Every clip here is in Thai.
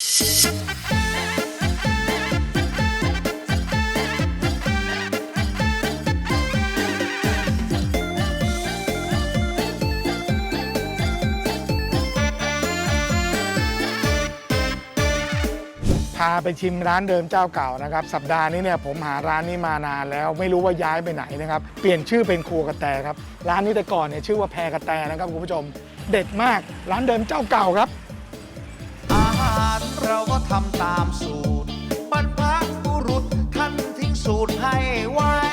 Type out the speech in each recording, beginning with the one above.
พาไปชิมร้านเดิมเจ้าเก่านะครับ สัปดาห์นี้เนี่ยผมหาร้านนี้มานานแล้วไม่รู้ว่าย้ายไปไหนนะครับ เปลี่ยนชื่อเป็นครัวกระแตครับ ร้านนี้แต่ก่อนเนี่ยชื่อว่าแพรกระแตนะครับคุณผู้ชม เด็ดมากร้านเดิมเจ้าเก่าครับ เราก็ทำตามสูตรบรรพบุรุษท่านทิ้งสูตรให้ไว้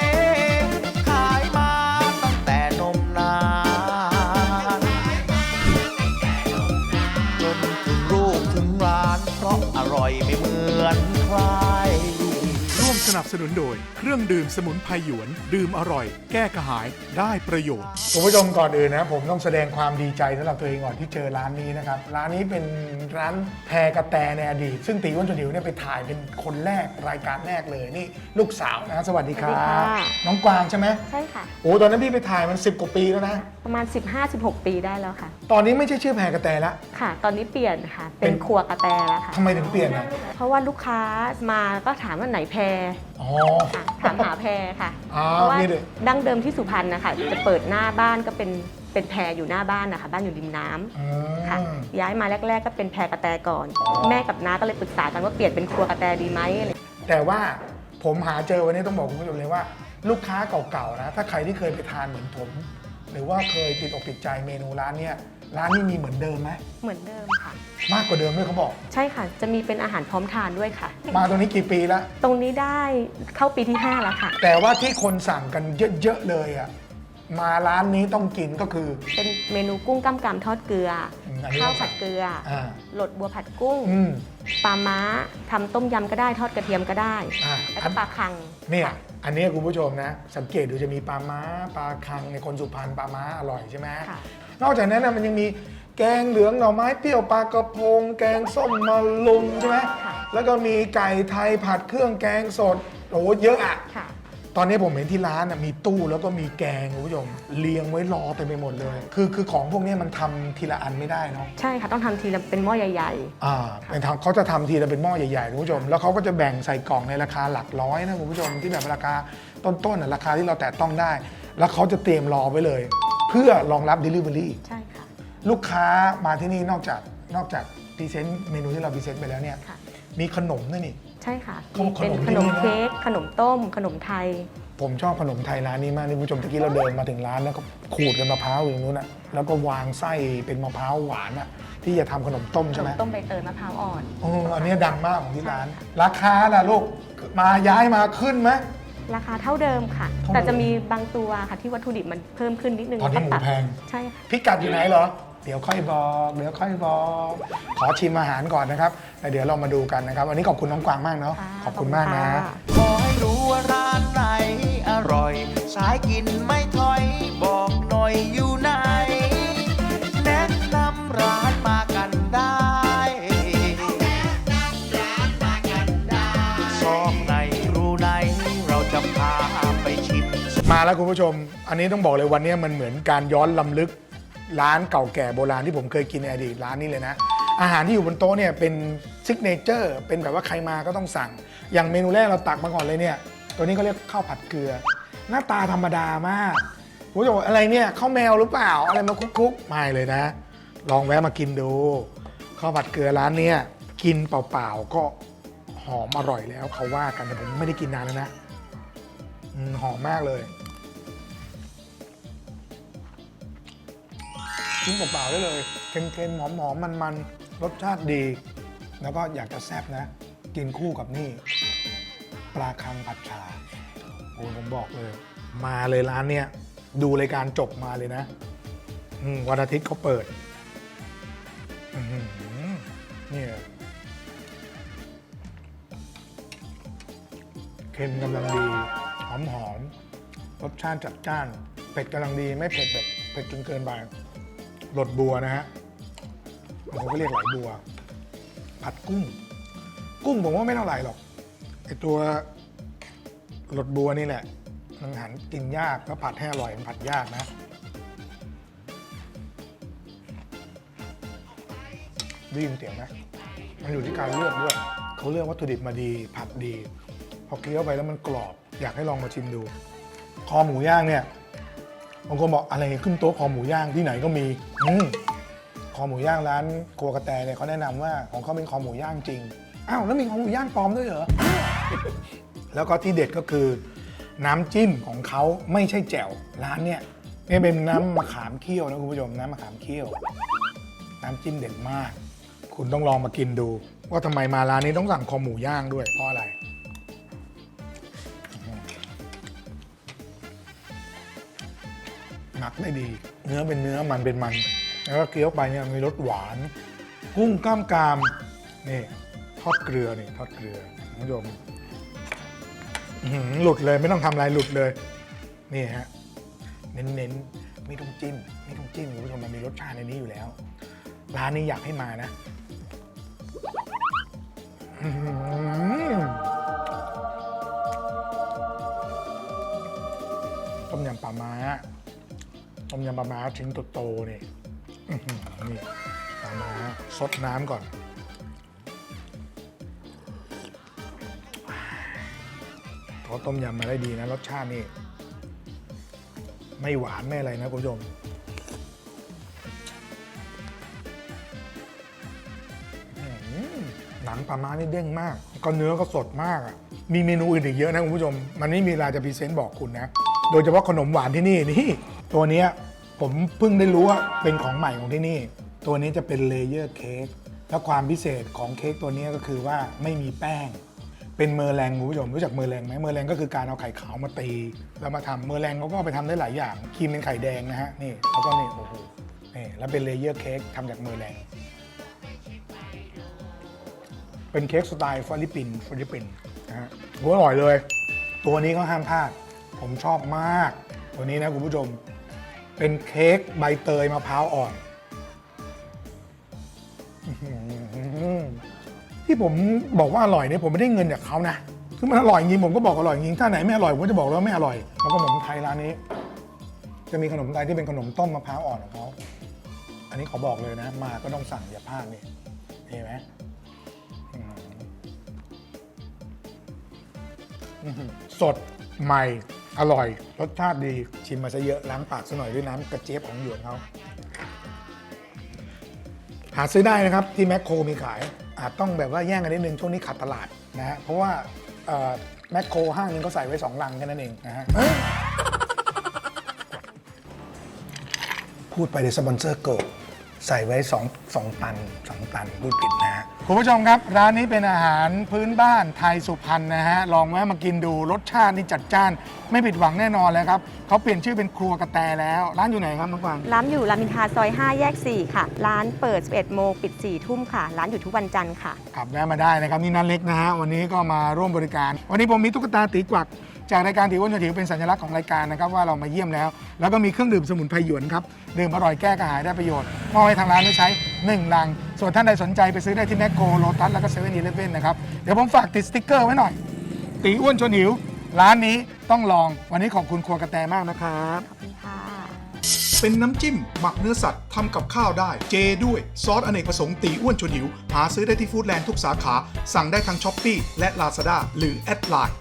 สนับสนุนโดย เครื่องดื่มสมุนไพรหยวน ดื่มอร่อย แก้กระหายได้ประโยชน์ คุณผู้ชมก่อนอื่นนะผมต้องแสดงความดีใจสำหรับตัวเองก่อนที่เจอร้านนี้นะครับ ร้านนี้เป็นร้านแพรกระแตในอดีต ซึ่งตีอ้วนจนหิวเนี่ยไปถ่ายเป็นคนแรกรายการแรกเลยนี่ลูกสาวนะสวัสดีครัสวัสดีบค่ะ น้องกวางใช่ไหมใช่ค่ะ โอ้ตอนนั้นพี่ไปถ่ายมัน 10 กว่าปีแล้วนะ ประมาณ 15-16 ปีได้แล้วค่ะ ตอนนี้ไม่ใช่ชื่อแพรกระแตละ ค่ะ ตอนนี้เปลี่ยนค่ะ เป็เป็นนครัวกระแตแล้วค่ะ ทำไมถึงเปลี่ยนอะ เพราะว่าลูกค้ามาก็ถามว่าไหนแพรอ๋อ ค่ะถามหาแพรค่ะอ๋อเพราะว่านี่ดิดั้งเดิมที่สุพรรณนะคะจะเปิดหน้าบ้านก็เป็นเป็นแพรอยู่หน้าบ้านนะคะ บ้านอยู่ริมน้ำอืค่ะ มย้ายมาแรก ๆ ก็เป็นแพรกระแตก่อน แม่กับน้าก็เลยปรึกษากันว่าเปลี่ยนเป็นครัวกระแตดีไหมอะไรแต่ว่าผมหาเจอวันนี้ต้องบอกคุณผู้ชมเลยว่า ลูกค้าเก่าๆนะ ถ้าใครที่เคยไปทานเหมือนผม หรือว่าเคยติดอกติดใจเมนูร้านเนี้ยร้านนี้มีเหมือนเดิมไหมเหมือนเดิมค่ะ มากกว่าเดิมด้วยเขาบอก ใช่ค่ะ จะมีเป็นอาหารพร้อมทานด้วยค่ะ มาตรงนี้กี่ปีแล้วตรงนี้ได้เข้าปีที่ 5 แล้วค่ะ แต่ว่าที่คนสั่งกันเยอะๆเลยอะมาร้านนี้ต้องกินก็คือ เป็นเมนูกุ้งกล้ามกรามทอดเกลืออมอันนี้ข้าวผัดเกลือออ่าหลดบัวผัดกุ้งอืมปลาม้าทำต้มยำก็ได้ทอดกระเทียมก็ได้ อ่าแล้วก็ปลาคังเนี่ยค่ะ อันนี้คุณผู้ชมนะ สังเกตดูจะมีปลาม้าปลาคังในคนสุพรรณปลาม้าอร่อยใช่ไหมค่ะ นอกจากนั้นนะมันยังมีแกงเหลืองหน่อไม้เปรี้ยวปลากระพง แกงส้มมะลุมใช่ไหมค่ะ แล้วก็มีไก่ไทยผัดเครื่องแกงสดโอ้โหเยอะอะ ค่ะ ตอนนี้ผมเห็นที่ร้านน่ะมีตู้แล้วก็มีแกงคุณผู้ชมเรียงไว้รอเต็มไปหมดเลย คือคือของพวกนี้มันทำทีละอันไม่ได้เนาะใช่ค่ะต้องทำทีละเป็นหม้อใหญ่ อ่าเป็นทางเขาจะทำทีละเป็นหม้อใหญ่ๆคุณผู้ชม แล้วเขาก็จะแบ่งใส่กล่องในราคาหลักร้อยนะคุณผู้ชมที่แบบราคาต้นๆน่ะราคาที่เราแตะต้องได้ แล้วเขาจะเตรียมรอไว้เลย เพื่อรองรับ Delivery ๆ ใช่ค่ะ ลูกค้ามาที่นี่นอกจากนอกจากพรีเซนต์เมนูที่เราพรีเซนต์ไปแล้วเนี่ย ค่ะ มีขนมด้วยนี่ ใช่ค่ะเขาบอกเป็นขขนนมมที่นี่นะเค้กขนมต้ม ขนมไทย ผมชอบขนมไทยร้านนี้มากนี่คุณผู้ชมตะกี้เราเดินมาถึงร้านแล้วก็ขูดกันมะพร้าวอยู่ตรงนู้นอะแล้วก็วางไส้เป็นมะพร้าวหวานอะที่จะทำขนมต้มขใช่นไหมมต้มใบเตยมะพร้าวอ่อนเอออันนี้ดังมากของที่ร้านใช่ค่ะราคาล่ะลูกมาย้ายมาขึ้นไหม ราคาเท่าเดิมค่ะ เท่าเดิมแต่จะมีบางตัวค่ะที่วัตถุดิบมันเพิ่มขึ้นนิดนึงตอนนี้หมูก็ปรับแพง ใช่ค่ะพิกัดอยู่ไหนเหรอ เดี๋ยวค่อยบอกเดี๋ยวค่อยบอก ขอชิมอาหารก่อนนะครับแล้วเดี๋ยวเรามาดูกันนะครับ วันนี้ขอบคุณน้องกวางมากเนาะค่ะขอบคุณมากนะขอบคุณค่ะขอให้รู้ว่าร้านไหนอร่อย สายกินไม่ถอย บอกหน่อยอยู่ไหนแนะนำร้านมากันได้ซอกในรูไหน เราจะพาไปชิม มาแล้วคุณผู้ชม อันนี้ต้องบอกเลยวันนี้มันเหมือนการย้อนลำลึก ร้านเก่าแก่โบราณที่ผมเคยกินในอดีตร้านนี้เลยนะ อาหารที่อยู่บนโต๊ะเนี่ยเป็นซิกเนเจอร์เป็นแบบว่าใครมาก็ต้องสั่ง อย่างเมนูแรกเราตักมาก่อนเลยเนี่ย ตัวนี้เขาเรียกข้าวผัดเกลือ หน้าตาธรรมดามากผมจะบอกอะไรเนี่ยข้าวแมวหรือเปล่าอะไรมาคุกๆไม่เลยนะ ลองแวะมากินดูข้าวผัดเกลือร้านเนี้ยกินเปล่าๆก็หอมอร่อยแล้วเขาว่ากันแต่ผมไม่ได้กินนานแล้วนะหอมมากเลย กินเปล่าๆได้เลยเค็มๆหอมๆมันๆรสชาติดี แล้วก็อยากจะแซ่บนะ กินคู่กับนี่ ปลาคังผัดชาโอ้ยผมบอกเลย มาเลยร้านเนี้ยดูรายการจบมาเลยนะอืมวันอาทิตย์เขาเปิดอื้อหือเนี่ยเค็มกำลังดีหอมหอมๆรสชาติจัดจ้าน เผ็ดกำลังดีไม่เผ็ดแบบเผ็ดจนเกินไป หลดบัวนะฮะบางคนก็เรียกไหลบัว ผัดกุ้ง กุ้งผมว่าไม่เท่าไหร่หรอกไอตัวหลดบัวนี่แหละมันหันกินยากแล้วผัดให้อร่อยมันผัดยากนะ ได้ยินเสียงไหมมันอยู่ที่การเลือกด้วยเขาเลือกวัตถุดิบมาดี ผัดดี พอเคี้ยวไปแล้วมันกรอบ อยากให้ลองมาชิมดู คอหมูย่างเนี่ย บางคนบอกอะไรขึ้นโต๊ะคอหมูย่างที่ไหนก็มีอืมคอหมูย่างร้านครัวกระแตเนี่ยเขาแนะนำว่าของเขาเป็นคอหมูย่างจริง อ้าวแล้วมีคอหมูย่างปลอมด้วยเหรอ แล้วก็ที่เด็ดก็คือ น้ำจิ้มของเขาไม่ใช่แจ่วร้านเนี่ยนี่เป็นน้ำมะขามเคี่ยวนะคุณผู้ชมน้ำมะขามเคี่ยว น้ำจิ้มเด็ดมาก คุณต้องลองมากินดู ว่าทำไมมาร้านนี้ต้องสั่งคอหมูย่างด้วยเพราะอะไร หมักได้ดี เนื้อเป็นเนื้อมันเป็นมัน แล้วก็เคี้ยวไปเนี่ยมีรสหวาน กุ้งกล้ามกรามนี่ทอดเกลือนี่ทอดเกลือคุณผู้ชมอื้อหือหลุดเลยไม่ต้องทำอะไรหลุดเลย นี่ฮะ เน้นๆไม่ต้องจิ้มไม่ต้องจิ้มคุณผู้ชมมันมีรสชาติในนี้อยู่แล้ว ร้านนี้อยากให้มานะอื้อหือต้มยำปลาม้า ต้มยำปลาม้าชิ้นโตๆนี่นี่ปลาม้าซดน้ำก่อน เขาต้มยำมาได้ดีนะ รสชาตินี่ ไม่หวาน ไม่อะไรนะคุณผู้ชมอื้อหือหนังปลาม้านี่เด้งมาก ก็เนื้อก็สดมากอะ มีเมนูอื่นอีกเยอะนะคุณผู้ชม มันไม่มีเวลาจะพรีเซนต์บอกคุณนะ โดยเฉพาะขนมหวานที่นี่นี่ ตัวนี้ผมเพิ่งได้รู้ว่าเป็นของใหม่ของที่นี่ ตัวนี้จะเป็นเลเยอร์เค้กแล้วความพิเศษของเค้กตัวนี้ก็คือว่าไม่มีแป้ง เป็นเมอร์แรงคุณผู้ชมรู้จักเมอร์แรงไหมเมอร์แรงก็คือการเอาไข่ขาวมาตีแล้วมาทำเมอร์แรงเขาก็ไปทำได้หลายอย่างครีมเป็นไข่แดงนะฮะนี่แล้วก็นี่โอ้โหนี่แล้วเป็นเลเยอร์เค้กทำจากเมอร์แรงเป็นเค้กสไตล์ฟิลิปปินส์ฟิลิปปินส์นะฮะโอ้อร่อยเลย ตัวนี้ก็ห้ามพลาด ผมชอบมาก ตัวนี้นะคุณผู้ชม เป็นเค้กใบเตยมะพร้าวอ่อน ที่ผมบอกว่าอร่อยเนี่ยผมไม่ได้เงินจากเขานะคือมันอร่อยจริงผมก็บอกอร่อยจริงถ้าไหนไม่อร่อยผมก็จะบอกแล้ววาไม่อร่อยแล้วก็ขนมไทยร้านนี้ จะมีขนมไทยที่เป็นขนมต้มมะพร้าวอ่อนของเขาอันนี้ขอบอกเลยนะ มาก็ต้องสั่งอย่าพลาดนี่เห็นไหมสดใหม่ อร่อยรสชาติดีชิมมาซะเยอะล้างปากซะหน่อยด้วยน้ำกระเจี๊ยบของหยวนเขาหาซื้อได้นะครับที่แมคโครมีขาย อาจต้องแบบว่าแย่งกันนิดนึงช่วงนี้ขาดตลาดนะฮะเพราะว่าแมคโครห้างนึงก็ใส่ไว้สองลังแค่นั้นเองนะฮะเอ้ยพูดไปในสปอนเซอร์เกิดใส่ไว้2 2ตัน 2 ตันพูดผิดนะฮะ คุณผู้ชมครับ ร้านนี้เป็นอาหารพื้นบ้านไทยสุพรรณนะฮะ ลองแวะมากินดูรสชาตินี่จัดจ้าน ไม่ผิดหวังแน่นอนเลยครับเขาเปลี่ยนชื่อเป็นครัวกระแตแล้ว ร้านอยู่ไหนครับน้องกวางร้านอยู่รามอินทราซอย 5 แยก 4 ค่ะ ร้านเปิด 11 โมงปิด 4 ทุ่มค่ะ ร้านอยู่ทุกวันจันทร์ค่ะ ขับแวะมาได้นะครับนี่นันเล็กนะฮะวันนี้ก็มาร่วมบริการ วันนี้ผมมีตุ๊กตาตีกวัก จากรายการตีอ้วนชวนถิวเป็นสัญลักษณ์ของรายการนะครับว่าเรามาเยี่ยมแล้ว แล้วก็มีเครื่องดื่มสมุนไพรหยวนครับดื่มอร่อยแก้กระหายได้ประโยชน์มอบให้ทางร้านได้ใช้1ลัง ส่วนท่านใดสนใจไปซื้อได้ที่แมคโครโลตัสแล้วก็เซเว่นอีเลฟเว่นนะครับเดี๋ยวผมฝากติดสติ๊กเกอร์ไว้หน่อย ตีอ้วนชวนหิว ร้านนี้ต้องลองวันนี้ขอบคุณครัวกระแตมากนะครับขอบคุณค่ะเป็นน้ำจิ้ม หมักเนื้อสัตว์ทำกับข้าวได้ เจด้วย ซอสอเนกประสงค์ตีอ้วนชวนหิว หาซื้อได้ที่ฟู้ดแลนด์ทุกสาขา สั่งได้ทางช้อปปีและ Lazada หรือแอดไลน์